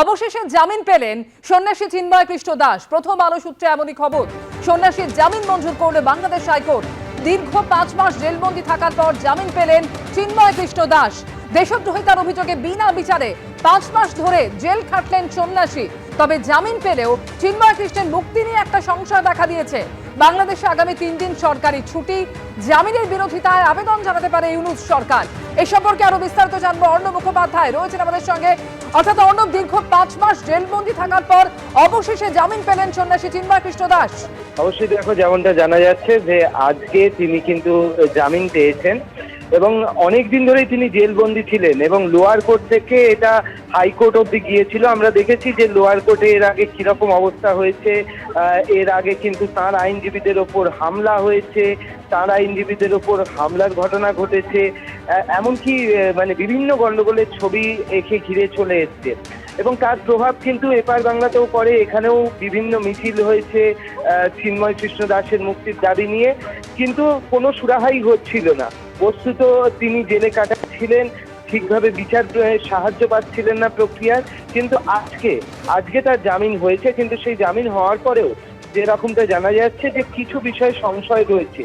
অবশেষে জামিন পেলেন সন্ন্যাসী চিন্ময় কৃষ্ণ দাস। প্রথম আলো সূত্রে এমনই খবর সন্ন্যাসীর জামিন মঞ্জুর করল বাংলাদেশ হাইকোর্ট। দীর্ঘ পাঁচ মাস জেলবন্দি থাকার পর জামিন পেলেন চিন্ময় কৃষ্ণ দাস। দেশদ্রোহিতার অভিযোগে বিনা বিচারে পাঁচ মাস ধরে জেল খাটলেন সন্ন্যাসী। তবে জামিন পেলেও চিন্ময় কৃষ্ণের মুক্তি নিয়ে একটা সংশয় দেখা দিয়েছে। বাংলাদেশে আগামী তিন দিন সরকারি ছুটি। জামিনের বিরোধিতায় আবেদন জানাতে পারে ইউনুস সরকার। এ সম্পর্কে আরও বিস্তারিত জানব অর্ণব মুখোপাধ্যায়। রয়েছেন আমাদের সঙ্গে অর্থাৎ অর্ণব দীর্ঘ পাঁচ মাস জেলবন্দি থাকার পর অবশেষে জামিন পেলেন সন্ন্যাসী চিন্ময় কৃষ্ণ দাস। অবশ্যই দেখো, যেমনটা জানা যাচ্ছে যে আজকে তিনি কিন্তু জামিন পেয়েছেন। এবং অনেক দিন ধরেই তিনি জেলবন্দি ছিলেন এবং লোয়ার কোর্ট থেকে এটা হাইকোর্ট অব্দি গিয়েছিল। আমরা দেখেছি যে লোয়ার কোর্টে এর আগে কীরকম অবস্থা হয়েছে এর আগে কিন্তু তার আইনজীবীদের ওপর হামলা হয়েছে, তার আইনজীবীদের ওপর হামলার ঘটনা ঘটেছে এমনকি মানে বিভিন্ন গণ্ডগোলের ছবি একে ঘিরে চলে এসছে। এবং তার প্রভাব কিন্তু এপার বাংলাতেও পড়ে, এখানেও বিভিন্ন মিছিল হয়েছে চিন্ময় কৃষ্ণ দাসের মুক্তির দাবি নিয়ে, কিন্তু কোনো সুরাহাই হচ্ছিল না। বস্তুত তিনি জেলে কাটাচ্ছিলেন, ঠিকভাবে বিচার সাহায্য পাচ্ছিলেন না প্রক্রিয়ার কিন্তু আজকে আজকে তার জামিন হয়েছে, কিন্তু সেই জামিন হওয়ার পরেও যেরকমটা জানা যাচ্ছে যে কিছু বিষয়ে সংশয় রয়েছে।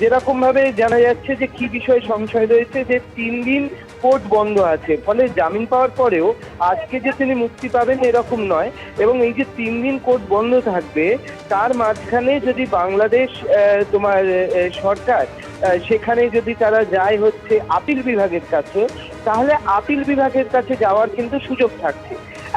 যেরকম ভাবে জানা যাচ্ছে যে কি বিষয়ে সংশয় রয়েছে যে তিন দিন কোর্ট বন্ধ আছে, ফলে জামিন পাওয়ার পরেও আজকে যে তিনি মুক্তি পাবেন এরকম নয়, এবং এই যে তিন দিন কোর্ট বন্ধ থাকবে, তার মাঝখানে যদি বাংলাদেশ তোমার সরকার সেখানে যদি তারা যায় হচ্ছে আপিল বিভাগের কাছে, তাহলে আপিল বিভাগের কাছে যাওয়ার কিন্তু সুযোগ থাকছে।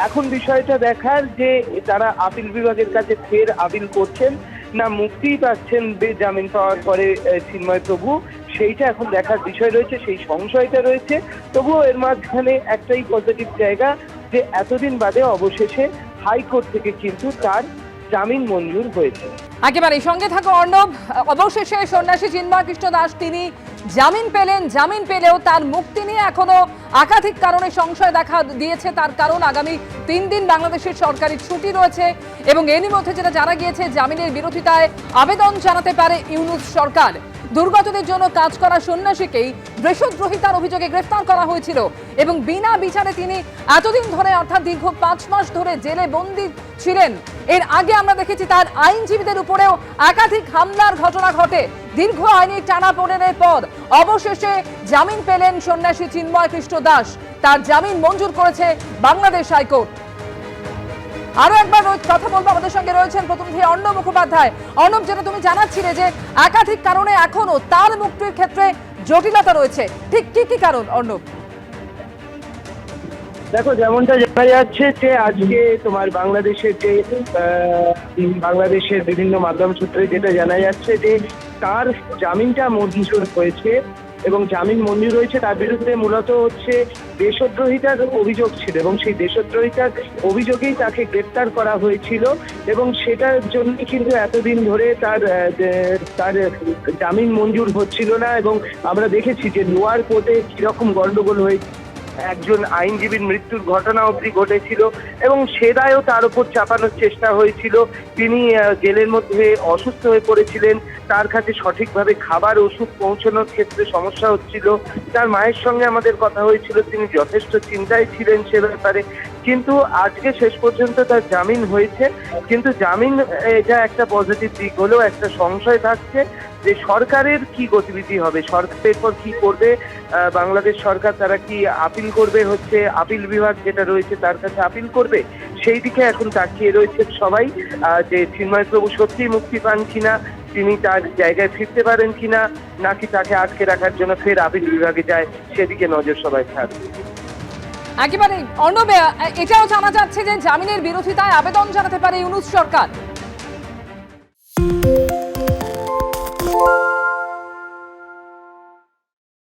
এখন বিষয়টা দেখার যে তারা আপিল বিভাগের কাছে ফের আপিল করছেন, না মুক্তিই পাচ্ছেন জামিন পাওয়ার পরে চিন্ময় প্রভু, সেইটা এখন দেখার বিষয় রয়েছে, সেই সংশয়টা রয়েছে। তবুও এর মাঝখানে একটাই পজিটিভ জায়গা যে এতদিন বাদে অবশেষে হাইকোর্ট থেকে কিন্তু তার জামিন মঞ্জুর হয়েছে। একেবারে সঙ্গে থাকো অর্ণব। অবশেষে সন্ন্যাসী চিন্ময় কৃষ্ণ দাস, তিনি জামিন পেলেন। জামিন পেলেও তার মুক্তি নিয়ে এখনও একাধিক কারণে সংশয় দেখা দিয়েছে। তার কারণ আগামী তিন দিন বাংলাদেশের সরকারি ছুটি রয়েছে এবং এরই মধ্যে যেটা জানা গিয়েছে, জামিনের বিরোধিতায় আবেদন জানাতে পারে ইউনুস সরকার। দুর্গতদের জন্য কাজ করা সন্ন্যাসীকেই দেশদ্রোহিতার অভিযোগে গ্রেফতার করা হয়েছিল এবং বিনা বিচারে তিনি এতদিন ধরে, অর্থাৎ দীর্ঘ পাঁচ মাস ধরে জেলে বন্দী ছিলেন। এর আগে আমরা দেখেছি তার আইনজীবীদের উপরেও একাধিক হামলার ঘটনা ঘটে। দীর্ঘ আইনি টানাপোড়েনের পর অবশেষে জামিন পেলেন সন্ন্যাসী চিন্ময় কৃষ্ণ দাস। তার জামিন মঞ্জুর করেছে বাংলাদেশ হাইকোর্ট। আরও একবার কথা বলব আমাদের সঙ্গে রয়েছেন প্রথম প্রতিনিধি অর্ণব মুখোপাধ্যায়। অর্ণব, যেটা তুমি জানাচ্ছিলে যে একাধিক কারণে এখনও তার মুক্তির ক্ষেত্রে জটিলতা রয়েছে। ঠিক কি কি কারণ, অর্ণব? দেখো, যেমনটা জানা যাচ্ছে যে আজকে তোমার বাংলাদেশের যে বাংলাদেশের বিভিন্ন মাধ্যম সূত্রে যেটা জানা যাচ্ছে যে তার জামিনটা মঞ্জুর হয়েছে এবং জামিন মঞ্জুর রয়েছে তার বিরুদ্ধে মূলত হচ্ছে দেশদ্রোহিতার অভিযোগ ছিল এবং সেই দেশদ্রোহিতার অভিযোগেই তাকে গ্রেপ্তার করা হয়েছিল এবং সেটার জন্য কিন্তু এতদিন ধরে তার তার জামিন মঞ্জুর হচ্ছিল না এবং আমরা দেখেছি যে লোয়ার কোর্টে কীরকম গন্ডগোল হয়েছে। একজন আইনজীবীর মৃত্যুর ঘটনা অবধি ঘটেছিল এবং সে দায়ও তার উপর চাপানোর চেষ্টা হয়েছিল। তিনি জেলের মধ্যে অসুস্থ হয়ে পড়েছিলেন। তার কাছে সঠিকভাবে খাবার, ওষুধ পৌঁছানোর ক্ষেত্রে সমস্যা হচ্ছিল। তার মায়ের সঙ্গে আমাদের কথা হয়েছিল। তিনি যথেষ্ট চিন্তায় ছিলেন সে ব্যাপারে। কিন্তু আজকে শেষ পর্যন্ত তার জামিন হয়েছে। কিন্তু জামিন, এটা একটা পজিটিভ দিক হলেও একটা সংশয় থাকছে যে সরকারের কি গতিবিধি হবে? সরকার এরপর কি করবে? বাংলাদেশ সরকার তারা কি আপিল করবে হচ্ছে? আপিল বিভাগ যেটা রয়েছে তার কাছে আপিল করবে? সেই দিকে এখন তাকিয়ে রয়েছে সবাই যে চিন্ময় প্রভু সত্যিই মুক্তি পান কিনা, তিনি তার জায়গায় ফিরতে পারেন কিনা, নাকি তাকে আটকে রাখার জন্য ফের আপিল বিভাগে যায়, সেদিকে নজর সবাই থাকবে একেবারে অর্ণব এটাও জানা যাচ্ছে যে জামিনের বিরোধিতায় আবেদন জানাতে পারে ইউনুস সরকার।